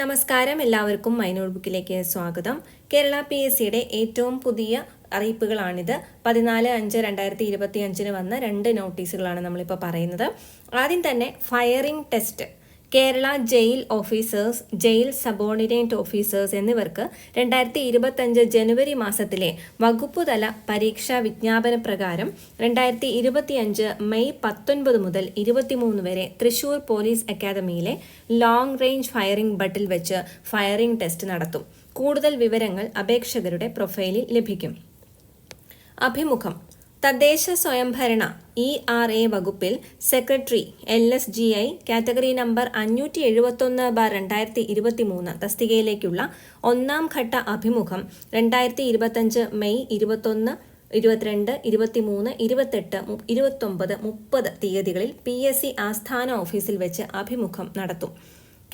നമസ്കാരം. എല്ലാവർക്കും മൈനോട്ട് ബുക്കിലേക്ക് സ്വാഗതം. കേരള പി എസ് സിയുടെ ഏറ്റവും പുതിയ അറിയിപ്പുകളാണിത്. പതിനാല് അഞ്ച് രണ്ടായിരത്തി ഇരുപത്തി അഞ്ചിന് വന്ന രണ്ട് നോട്ടീസുകളാണ് നമ്മളിപ്പോൾ പറയുന്നത്. ആദ്യം തന്നെ firing test Kerala jail officers jail subordinate officers എന്നിവർക്ക് രണ്ടായിരത്തി ഇരുപത്തഞ്ച് ജനുവരി മാസത്തിലെ വകുപ്പുതല പരീക്ഷാ വിജ്ഞാപന പ്രകാരം രണ്ടായിരത്തി ഇരുപത്തിയഞ്ച് മെയ് പത്തൊൻപത് മുതൽ ഇരുപത്തിമൂന്ന് വരെ തൃശൂർ പോലീസ് അക്കാദമിയിലെ ലോങ് റേഞ്ച് ഫയറിംഗ് ബട്ടിൽ വെച്ച് ഫയറിംഗ് ടെസ്റ്റ് നടത്തും. കൂടുതൽ വിവരങ്ങൾ അപേക്ഷകരുടെ പ്രൊഫൈലിൽ ലഭിക്കും. അഭിമുഖം തദ്ദേശ സ്വയംഭരണ ഇ ആർ എ വകുപ്പിൽ secretary L S G I category number അഞ്ഞൂറ്റി എഴുപത്തൊന്ന് ബാർ രണ്ടായിരത്തി ഇരുപത്തി മൂന്ന് തസ്തികയിലേക്കുള്ള ഒന്നാം ഘട്ട അഭിമുഖം രണ്ടായിരത്തി ഇരുപത്തഞ്ച് മെയ് ഇരുപത്തൊന്ന് ഇരുപത്തിരണ്ട് ഇരുപത്തിമൂന്ന് ഇരുപത്തെട്ട് മു- ഇരുപത്തൊമ്പത് മുപ്പത് തീയതികളിൽ പി എസ് സി ആസ്ഥാന ഓഫീസിൽ വെച്ച് അഭിമുഖം നടത്തും.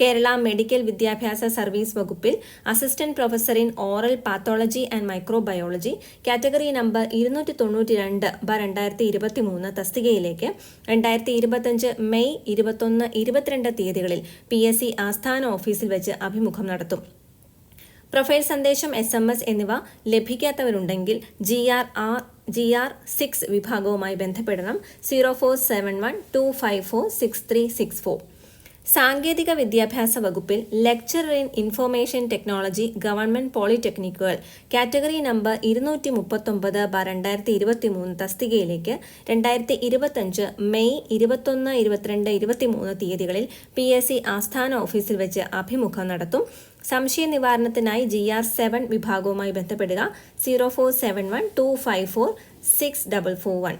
കേരള മെഡിക്കൽ വിദ്യാഭ്യാസ സർവീസ് വകുപ്പിൽ assistant professor in oral pathology and microbiology category number ഇരുന്നൂറ്റി തൊണ്ണൂറ്റി രണ്ട് ബ രണ്ടായിരത്തി ഇരുപത്തി മൂന്ന് തസ്തികയിലേക്ക് രണ്ടായിരത്തി ഇരുപത്തഞ്ച് മെയ് ഇരുപത്തൊന്ന് ഇരുപത്തിരണ്ട് തീയതികളിൽ പി എസ് സി ആസ്ഥാന ഓഫീസിൽ വെച്ച് അഭിമുഖം നടത്തും. പ്രൊഫൈൽ സന്ദേശം എസ് എം എസ് എന്നിവ ലഭിക്കാത്തവരുണ്ടെങ്കിൽ G R R G R six വിഭാഗവുമായി ബന്ധപ്പെടണം. Zero four seven one two five four six three six four. സാങ്കേതിക വിദ്യാഭ്യാസ വകുപ്പിൽ lecture in information technology government പോളിടെക്നിക്കുകൾ category number ഇരുന്നൂറ്റി മുപ്പത്തൊമ്പത് ബ രണ്ടായിരത്തി ഇരുപത്തി മൂന്ന് തസ്തികയിലേക്ക് രണ്ടായിരത്തി ഇരുപത്തഞ്ച് മെയ് ഇരുപത്തൊന്ന് ഇരുപത്തിരണ്ട് ഇരുപത്തിമൂന്ന് തീയതികളിൽ പി എസ് സി ആസ്ഥാന ഓഫീസിൽ വെച്ച് അഭിമുഖം നടത്തും. സംശയ നിവാരണത്തിനായി ജി ആർ സെവൻ വിഭാഗവുമായി ബന്ധപ്പെടുക zero four seven one two five four six double four one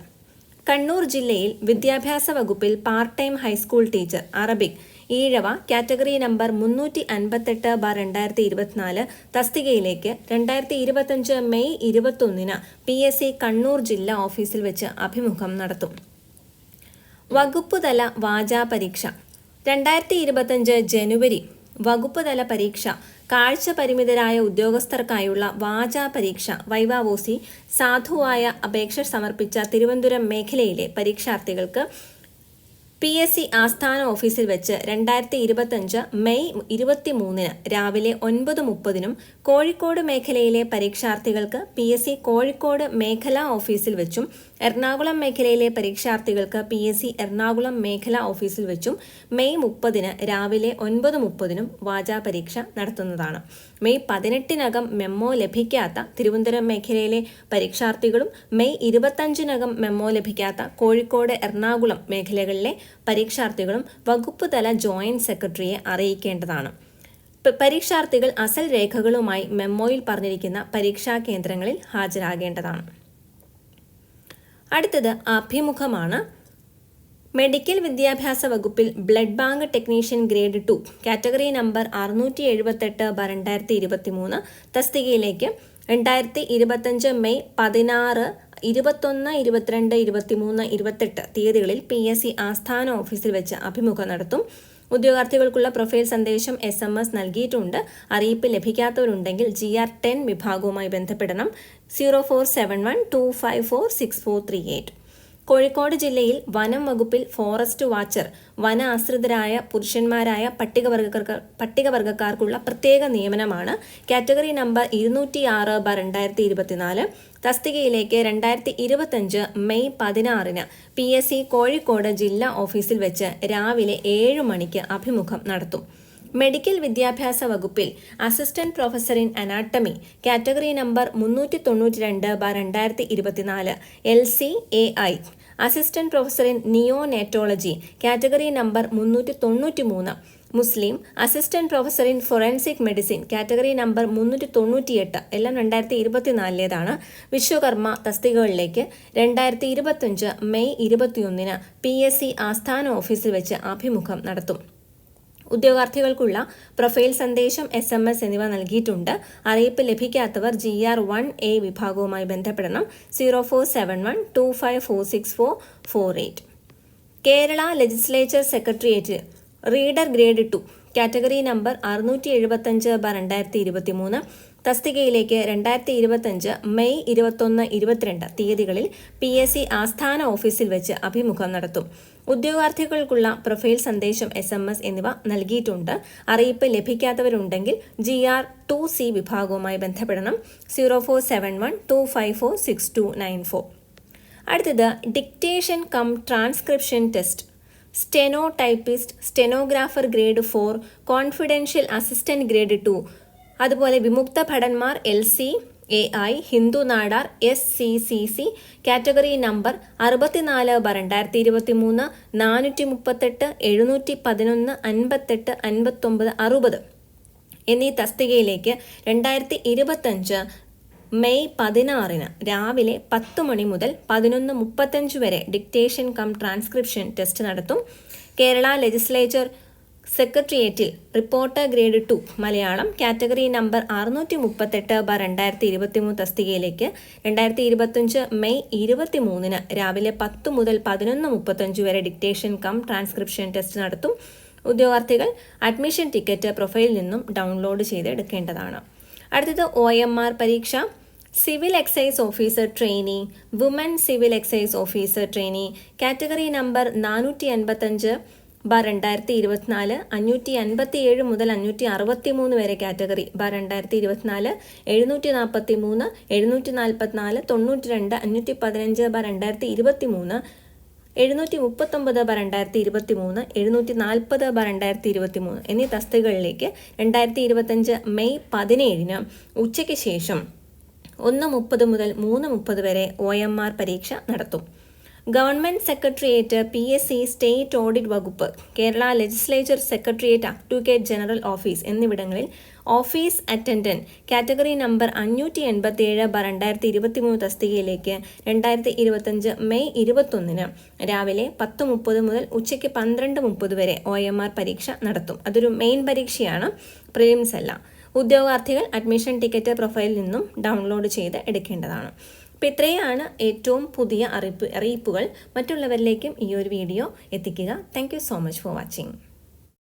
Kannur ജില്ലയിൽ വിദ്യാഭ്യാസ വകുപ്പിൽ part time high school teacher Arabic Ezhava category number മുന്നൂറ്റി അൻപത്തെട്ട് ബാർ രണ്ടായിരത്തി ഇരുപത്തിനാല് തസ്തികയിലേക്ക് രണ്ടായിരത്തി ഇരുപത്തഞ്ച് മെയ് ഇരുപത്തൊന്നിന് പി എസ് സി കണ്ണൂർ ജില്ലാ ഓഫീസിൽ വെച്ച് അഭിമുഖം നടത്തും. വകുപ്പുതല വാചാ പരീക്ഷ. രണ്ടായിരത്തി ഇരുപത്തഞ്ച് ജനുവരി വകുപ്പ് തല പരീക്ഷ. കാഴ്ച പരിമിതരായ ഉദ്യോഗസ്ഥർക്കായുള്ള വാചാ പരീക്ഷ. വൈവാവോസി. സാധുവായ അപേക്ഷ സമർപ്പിച്ച തിരുവനന്തപുരം മേഖലയിലെ പരീക്ഷാർത്ഥികൾക്ക് പി എസ് സി ആസ്ഥാന ഓഫീസിൽ വെച്ച് രണ്ടായിരത്തി ഇരുപത്തഞ്ച് മെയ് ഇരുപത്തി മൂന്നിന് രാവിലെ ഒൻപത് മുപ്പതിനും കോഴിക്കോട് മേഖലയിലെ പരീക്ഷാർത്ഥികൾക്ക് പി എസ് സി കോഴിക്കോട് മേഖലാ ഓഫീസിൽ വെച്ചും എറണാകുളം മേഖലയിലെ പരീക്ഷാർത്ഥികൾക്ക് പി എസ് സി എറണാകുളം മേഖലാ ഓഫീസിൽ വെച്ചും മെയ് മുപ്പതിന് രാവിലെ ഒൻപത് മുപ്പതിനും വാചാ പരീക്ഷ നടത്തുന്നതാണ്. മെയ് പതിനെട്ടിനകം മെമ്മോ ലഭിക്കാത്ത തിരുവനന്തപുരം മേഖലയിലെ പരീക്ഷാർത്ഥികളും മെയ് ഇരുപത്തഞ്ചിനകം മെമ്മോ ലഭിക്കാത്ത കോഴിക്കോട് എറണാകുളം മേഖലകളിലെ പരീക്ഷാർത്ഥികളും വകുപ്പ് തല ജോയിന്റ് സെക്രട്ടറിയെ അറിയിക്കേണ്ടതാണ്. പരീക്ഷാർത്ഥികൾ അസൽ രേഖകളുമായി മെമ്മോയിൽ പറഞ്ഞിരിക്കുന്ന പരീക്ഷാ കേന്ദ്രങ്ങളിൽ ഹാജരാകേണ്ടതാണ്. അടുത്തത് അഭിമുഖമാണ്. മെഡിക്കൽ വിദ്യാഭ്യാസ വകുപ്പിൽ blood bank technician grade two category number അറുന്നൂറ്റി എഴുപത്തെട്ട് ബ രണ്ടായിരത്തി ഇരുപത്തി മൂന്ന് തസ്തികയിലേക്ക് രണ്ടായിരത്തി ഇരുപത്തഞ്ച് മെയ് പതിനാറ് ഇരുപത്തൊന്ന് ഇരുപത്തിരണ്ട് ഇരുപത്തിമൂന്ന് ഇരുപത്തെട്ട് തീയതികളിൽ പി എസ് സി ആസ്ഥാന ഓഫീസിൽ വെച്ച് അഭിമുഖം നടത്തും. ഉദ്യോഗാർത്ഥികൾക്കുള്ള പ്രൊഫൈൽ സന്ദേശം എസ് എം എസ് നൽകിയിട്ടുണ്ട്. അറിയിപ്പ് ലഭിക്കാത്തവരുണ്ടെങ്കിൽ ജി ആർ ടെൻ വിഭാഗവുമായി ബന്ധപ്പെടണം. Zero four seven one two five four six four three eight Kozhikode ജില്ലയിൽ വനം വകുപ്പിൽ ഫോറസ്റ്റ് വാച്ചർ വന ആശ്രിതരായ പുരുഷന്മാരായ പട്ടികവർഗക്കാർക്ക് പട്ടികവർഗക്കാർക്കുള്ള പ്രത്യേക നിയമനമാണ്. കാറ്റഗറി നമ്പർ ഇരുന്നൂറ്റി ആറ് ബ രണ്ടായിരത്തി ഇരുപത്തിനാല് തസ്തികയിലേക്ക് രണ്ടായിരത്തി ഇരുപത്തഞ്ച് മെയ് പതിനാറിന് പി എസ് സി കോഴിക്കോട് ജില്ലാ ഓഫീസിൽ വെച്ച് രാവിലെ ഏഴ് മണിക്ക് അഭിമുഖം നടത്തും. മെഡിക്കൽ വിദ്യാഭ്യാസ വകുപ്പിൽ assistant professor in anatomy category number മുന്നൂറ്റി തൊണ്ണൂറ്റി രണ്ട് ബ രണ്ടായിരത്തി ഇരുപത്തിനാല് L C A I assistant professor in neonatology category number മുന്നൂറ്റി തൊണ്ണൂറ്റി മൂന്ന് Muslim assistant professor in forensic medicine category number മുന്നൂറ്റി തൊണ്ണൂറ്റിയെട്ട് എല്ലാം രണ്ടായിരത്തി ഇരുപത്തിനാലിലേതാണ് വിശ്വകർമ്മ തസ്തികകളിലേക്ക് രണ്ടായിരത്തി ഇരുപത്തഞ്ച് മെയ് ഇരുപത്തിയൊന്നിന് പി എസ് സി ആസ്ഥാന ഓഫീസിൽ വെച്ച് അഭിമുഖം നടത്തും. ഉദ്യോഗാർത്ഥികൾക്കുള്ള പ്രൊഫൈൽ സന്ദേശം എസ് എം എസ് എന്നിവ നൽകിയിട്ടുണ്ട്. അറിയിപ്പ് ലഭിക്കാത്തവർ ജി ആർ വൺ എ വിഭാഗവുമായി ബന്ധപ്പെടണം. Zero four seven one two five four six four four eight Kerala legislature secretariat reader grade two category number അറുന്നൂറ്റി എഴുപത്തഞ്ച് ബ രണ്ടായിരത്തി ഇരുപത്തി മൂന്ന് തസ്തികയിലേക്ക് രണ്ടായിരത്തി ഇരുപത്തഞ്ച് മെയ് ഇരുപത്തൊന്ന് ഇരുപത്തിരണ്ട് തീയതികളിൽ പി എസ് സി ആസ്ഥാന ഓഫീസിൽ വെച്ച് അഭിമുഖം നടത്തും. ഉദ്യോഗാർത്ഥികൾക്കുള്ള പ്രൊഫൈൽ സന്ദേശം എസ് എം എസ് എന്നിവ നൽകിയിട്ടുണ്ട്. അറിയിപ്പ് ലഭിക്കാത്തവരുണ്ടെങ്കിൽ ജി ആർ ടു സി വിഭാഗവുമായി ബന്ധപ്പെടണം. Zero four seven one two five four six two nine four അടുത്തത് dictation cum transcription test steno typist stenographer grade four confidential assistant grade two അതുപോലെ വിമുക്ത ഭടന്മാർ L C A I Hindu Nadar S C C C category number അറുപത്തിനാല് ബ രണ്ടായിരത്തി ഇരുപത്തി മൂന്ന് നാനൂറ്റി മുപ്പത്തെട്ട് എഴുന്നൂറ്റി പതിനൊന്ന് അൻപത്തെട്ട് അൻപത്തൊമ്പത് അറുപത്. എന്നീ തസ്തികയിലേക്ക് രണ്ടായിരത്തി ഇരുപത്തഞ്ച് മെയ് പതിനാറിന് രാവിലെ പത്ത് മണി മുതൽ പതിനൊന്ന് മുപ്പത്തഞ്ച് വരെ ഡിക്റ്റേഷൻ കം ട്രാൻസ്ക്രിപ്ഷൻ ടെസ്റ്റ് നടത്തും. കേരള ലെജിസ്ലേച്ചർ സെക്രട്ടേറിയറ്റിൽ reporter grade two Malayalam category number അറുന്നൂറ്റി മുപ്പത്തെട്ട് ബ രണ്ടായിരത്തി ഇരുപത്തി മൂന്ന് തസ്തികയിലേക്ക് രണ്ടായിരത്തി ഇരുപത്തഞ്ച് മെയ് ഇരുപത്തി മൂന്നിന് രാവിലെ പത്ത് മുതൽ പതിനൊന്ന് മുപ്പത്തഞ്ച് വരെ ഡിക്റ്റേഷൻ കം ട്രാൻസ്ക്രിപ്ഷൻ ടെസ്റ്റ് നടത്തും. ഉദ്യോഗാർത്ഥികൾ അഡ്മിഷൻ ടിക്കറ്റ് പ്രൊഫൈലിൽ നിന്നും ഡൗൺലോഡ് ചെയ്ത് എടുക്കേണ്ടതാണ് അടുത്തത് ഒ എം ആർ പരീക്ഷ. Civil excise officer trainee woman civil excise officer trainee category number നാനൂറ്റി അൻപത്തഞ്ച് ബ രണ്ടായിരത്തി ഇരുപത്തിനാല് അഞ്ഞൂറ്റി അൻപത്തി ഏഴ് മുതൽ അഞ്ഞൂറ്റി അറുപത്തി മൂന്ന് വരെ കാറ്റഗറി. ബ രണ്ടായിരത്തി ഇരുപത്തിനാല് എഴുന്നൂറ്റി നാൽപ്പത്തി മൂന്ന് എഴുന്നൂറ്റി നാൽപ്പത്തിനാല് തൊണ്ണൂറ്റി രണ്ട് അഞ്ഞൂറ്റി പതിനഞ്ച് ബ രണ്ടായിരത്തി ഇരുപത്തി മൂന്ന് എഴുന്നൂറ്റി മുപ്പത്തൊമ്പത് ബ രണ്ടായിരത്തി ഇരുപത്തി മൂന്ന് എഴുന്നൂറ്റി നാൽപ്പത് ബ രണ്ടായിരത്തി ഇരുപത്തി മൂന്ന് എന്നീ തസ്തികകളിലേക്ക് രണ്ടായിരത്തി ഇരുപത്തഞ്ച് മെയ് പതിനേഴിന് ഉച്ചയ്ക്ക് ശേഷം ഒന്ന് മുപ്പത് മുതൽ മൂന്ന് മുപ്പത് വരെ ഒ എം ആർ പരീക്ഷ നടത്തും. Government secretariat P S C state audit വകുപ്പ് Kerala legislature secretariat advocate general office എന്നിവിടങ്ങളിൽ ഓഫീസ് അറ്റൻഡന്റ് കാറ്റഗറി നമ്പർ അഞ്ഞൂറ്റി എൺപത്തി ഏഴ് ബ രണ്ടായിരത്തി ഇരുപത്തി മൂന്ന് തസ്തികയിലേക്ക് രണ്ടായിരത്തി ഇരുപത്തഞ്ച് മെയ് ഇരുപത്തൊന്നിന് രാവിലെ പത്ത് മുപ്പത് മുതൽ ഉച്ചയ്ക്ക് പന്ത്രണ്ട് മുപ്പത് വരെ ഒ എം ആർ പരീക്ഷ നടത്തും. അതൊരു മെയിൻ പരീക്ഷയാണ്. പ്രിലിംസ് അല്ല. ഉദ്യോഗാർത്ഥികൾ അഡ്മിഷൻ ടിക്കറ്റ് പ്രൊഫൈലിൽ നിന്നും ഡൗൺലോഡ് ചെയ്ത് എടുക്കേണ്ടതാണ്. അപ്പോൾ ഇത്രയാണ് ഏറ്റവും പുതിയ അറിയിപ്പ് അറിയിപ്പുകൾ. മറ്റുള്ളവരിലേക്കും ഈ ഒരു വീഡിയോ എത്തിക്കുക. Thank so much for watching